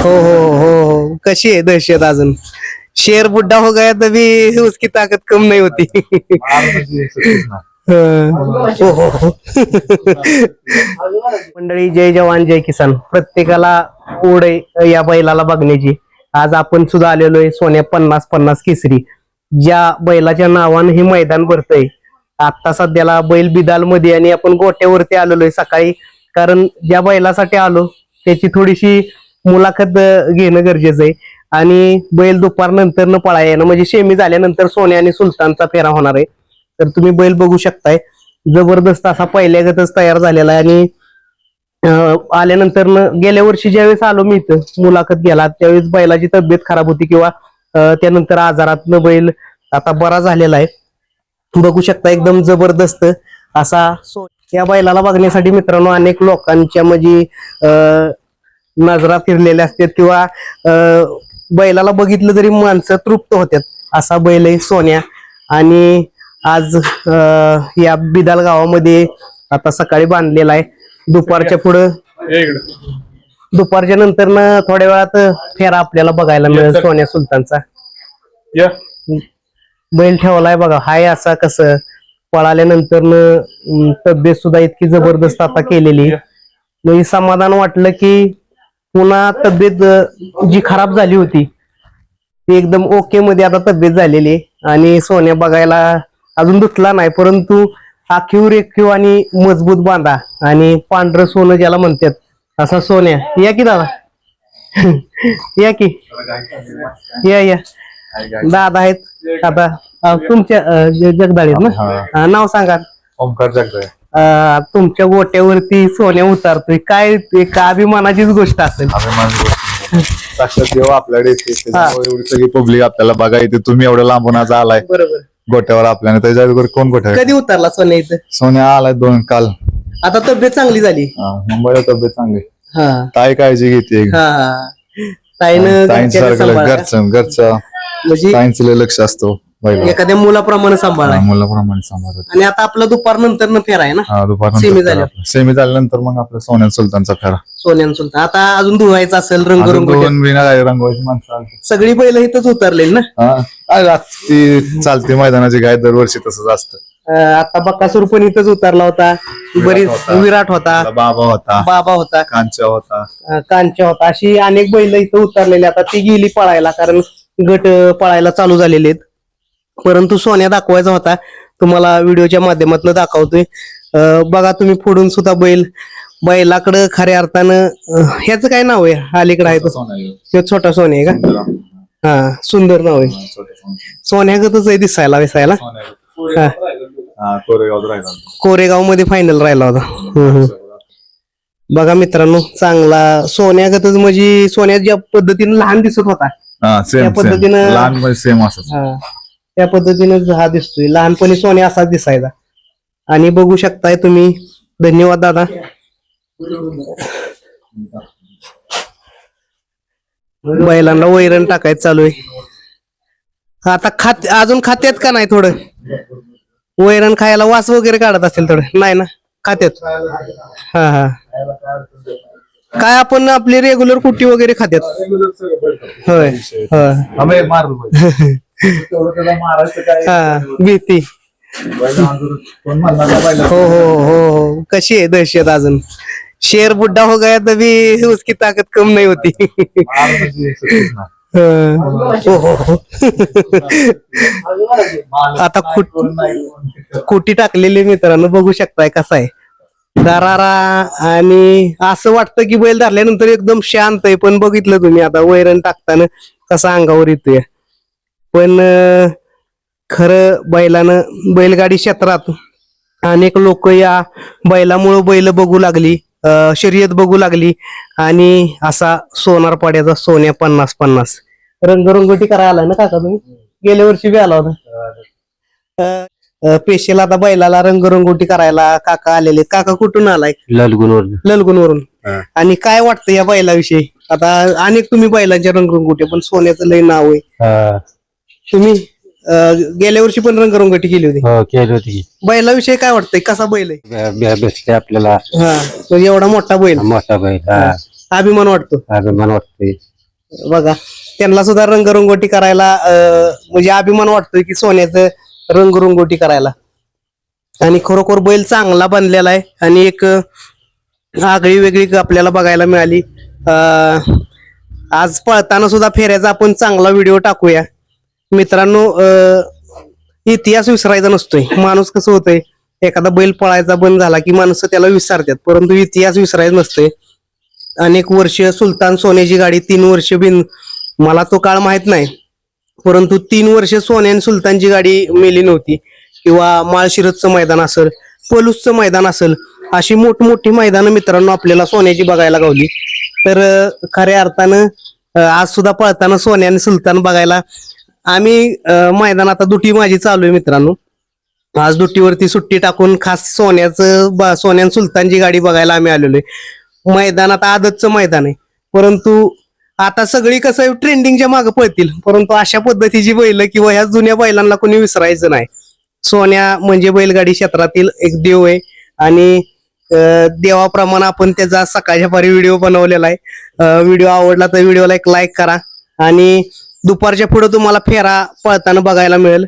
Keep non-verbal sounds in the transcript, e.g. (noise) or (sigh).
हो हो हो हो. कशी आहे दहशत अजून? शेर बुड्ढा हो गया तभी उसकी ताकत कम नाही होती. हं. हो हो हो. मंडळी जय जवान जय किसान. प्रत्येकाला ओढ आहे या बैलाला बघण्याची. आज आपण सुद्धा आलेलो आहे सोन्या पन्नास पन्नास केसरी. ज्या बैलाच्या नावानं हे मैदान भरतंय आता सध्याला बैल बिदाल मध्ये आणि आपण गोट्यावरती आलेलो आहे सकाळी. कारण ज्या बैलासाठी आलो त्याची थोडीशी मुलाखत घेणं गरजेचं आहे. आणि बैल दुपार नंतर न पळा येणं म्हणजे शेमी झाल्यानंतर सोन्या आणि सुलतानचा फेरा होणार आहे. तर तुम्ही बैल बघू शकताय. जबरदस्त असा पहिल्यागतच तयार झालेला आहे आणि आल्यानंतर गेल्या वर्षी ज्यावेळेस आलो मी इथं मुलाखत गेला त्यावेळेस बैलाची तब्येत खराब होती किंवा त्यानंतर आजारातनं बैल आता बरा झालेला आहे. बघू शकता एकदम जबरदस्त असा सो या बैलाला बघण्यासाठी मित्रांनो अनेक लोकांच्या म्हणजे नजरा फिरलेल्या असतात किंवा अं, बैलाला बघितलं तरी माणसं तृप्त होतात. असा बैल आहे सोन्या. आणि आज या बिदाल गावामध्ये आता सकाळी बांधलेला आहे. दुपारच्या पुढं दुपारच्या नंतर ना थोड्या वेळात फेरा आपल्याला बघायला मिळेल सोन्या सुलतानचा. बैल ठेवलाय बघा. हाय असा कसं? पळाल्यानंतर तब्येत सुद्धा इतकी जबरदस्त आता केलेली. म्हणजे समाधान वाटलं की पुन्हा तब्येत जी खराब झाली होती ती एकदम ओके मध्ये आता तब्येत झालेली आहे. आणि सोन्या बघायला अजून दुखला नाही परंतु आखीव रेखीव आणि मजबूत बांधा आणि पांढरं सोनं ज्याला म्हणतात असा सोन्या. या की दादा? (laughs) या की? या या. दादा आहेत. आता तुमच्या जगदाळे ना? नाव सांगा. ओमकार जगदाळे. तुमच्या गोट्यावरती सोन्या उतारतोय. काय एक अभिमानाचीच गोष्ट असेल. साक्षात देव आपल्याकडे एवढी सगळी पब्लिक आपल्याला बघा येते तुम्ही एवढं लांबून आज आलाय. बरोबर. गोट्यावर आपल्याने. त्याच्या अगोदर कोण गोट्या कधी उतरला सोन्या इथं? सोन्या आलाय दोन काल. आता तब्येत चांगली झाली. मुंबईला तब्येत चांगली. ताई काळजी घेते. ताईनं. घरचं घरचं. म्हणजे ताईंचं लक्ष असतो. एखाद्या मुलाप्रमाणे सांभाळा. मुलाप्रमाणे सांभाळत आणि आता आपला दुपार नंतर न फेर आहे ना? हा सेमी दुपार झाल्यावर. सेमी झाल्यानंतर मग आपल्या सोन्या सुलतानचा फेरा. सोन्यान सुलतान. आता अजून धुवायचं असेल रंग अजून रंग दोन बिना रंगवायची माणसं. सगळी बैल इथंच उतरलेली ना? हा ती चालते मैदानाची गाय दरवर्षी तसंच असतं. अं, आता बक्कासूर पण इथंच उतरला होता. बरीच होता. विराट होता. आपला बाबा होता. बाबा होता. कांच्या होता. अं, कांच्या होता. अशी अनेक बैल इथं उतरलेली. आता ती गेली पळायला कारण गट अं, पळायला चालू झालेले आहेत. परंतु सोन्या दाखवायचा होता. तुम्हाला व्हिडिओच्या माध्यमातून दाखवतोय. बघा तुम्ही पुढून सुद्धा बैल बैलाकडं खऱ्या अर्थानं ह्याचं काय नाव आहे? अलीकडे आहे तो. छोटा सोन्या आहे. का? हा सुंदर नाव आहे. सोन्यागतच आहे दिसायला विसायला हा. कोरेगावमध्ये फायनल राहिला होता. बघा मित्रांनो चांगला सोन्यागतच म्हणजे सोन्या ज्या पद्धतीने लहान दिसत होता त्या पद्धतीनं- लहानमध्ये सेम त्या पद्धतीने हा दिसतोय. लहानपणी सोन्या असाच दिसायचा. आणि बघू शकताय तुम्ही. धन्यवाद दादा. बैलांना वैरण टाकायचं चालू आहे. आता खात अजून खात्यात का नाही थोडं? वैरण खायला वास वगैरे काढत असेल थोडं. नाही ना? खात्यात. हा हा. काय आपण आपली रेग्युलर कुट्टी वगैरे खात्यात? होय होय. (laughs) हा भीती. हो हो हो हो. कशी आहे दहशत अजून? शेर बुड्ढा हो गया तभी उसकी ताकद कम नहीं होती. हं. हो हो हो. आता कुट कुटी टाकलेली मित्रांनो बघू शकताय कसा आहे. दरारा आणि असं वाटतं की बैल धरल्यानंतर एकदम शांत आहे पण बघितलं तुम्ही आता वैरण टाकताना कसा अंगावर येतोय. पण खरं बैलानं बैलगाडी क्षेत्रात अनेक लोक या बैलामुळं बैल बघू लागली शर्यत बघू लागली आणि असा सोनार पाड्याचा सोन्या पन्नास पन्नास. रंगरंगोटी करायला आलाय ना काका तुम्ही? गेल्या वर्षी बी आला होता. पेशल आता बैलाला रंगरंगोटी करायला काका आलेले. काका कुठून आलाय? लालगुणवर ललगुणवरून आणि काय वाटतं या बैलाविषयी? आता अनेक तुम्ही बैलांच्या रंगरंगोटी पण सोन्याचं लय नाव आहे. तुम्ही अं, गेल्या वर्षी पण रंगरंगोटी केली होती. हो केली होती. बैलाविषयी काय वाटतंय? कसा बैल आहे? बे- बे- भेटले आपल्याला. हा एवढा मोठा बैल. मोठा बैल हा. अभिमान वाटतो. अभिमान वाटतोय. बघा त्यांना सुद्धा रंगरंगोटी करायला अं, म्हणजे अभिमान वाटतोय की सोन्याचं रंगरंगोटी करायला. आणि खरोखर बैल चांगला बनलेला आहे. आणि एक अं, आगळी वेगळी आपल्याला बघायला मिळाली. अं, आज पळताना सुद्धा फेऱ्याचा आपण चांगला व्हिडिओ टाकूया. मित्रांनो इतिहास विसरायचा नसतोय. माणूस कसं होतंय? एखादा बैल पळायचा बंद झाला की माणसं त्याला विसरतात. परंतु इतिहास विसरायचा नसतोय. अनेक वर्ष सुलतान सोन्याची गाडी तीन वर्ष बिन मला तो काळ माहीत नाही. परंतु तीन वर्ष सोने आणि सुलतानची गाडी मेली नव्हती. किंवा माळशिरतचं मैदान असेल पलूसचं मैदान असेल अशी मोठमोठी मैदानं मित्रांनो आपल्याला सोन्याची बघायला गावली. तर खऱ्या अर्थानं आज सुद्धा पळताना सोन्या आणि सुलतान बघायला आम्ही मैदान आता दुटी माझी चालू आहे मित्रांनो. आज दुटीवरती सुट्टी टाकून खास सोन्याचं सोन्यान सोन्या आणि सुलतानची गाडी बघायला आम्ही आलेलो आहे. मैदान आता आदतचं मैदान आहे. परंतु आता सगळी कसं ट्रेंडिंगच्या मागे पळतील. परंतु अशा पद्धतीची बैल किंवा ह्या जुन्या बैलांना कोणी विसरायचं नाही. सोन्या म्हणजे बैलगाडी क्षेत्रातील एक देव आहे. आणि देवाप्रमाणे आपण त्याचा सकाळच्या पारी व्हिडिओ बनवलेला आहे. व्हिडिओ आवडला तर व्हिडिओला एक लाईक करा. आणि दुपारच्या पुढे तुम्हाला फेरा पळताना बघायला मिळेल.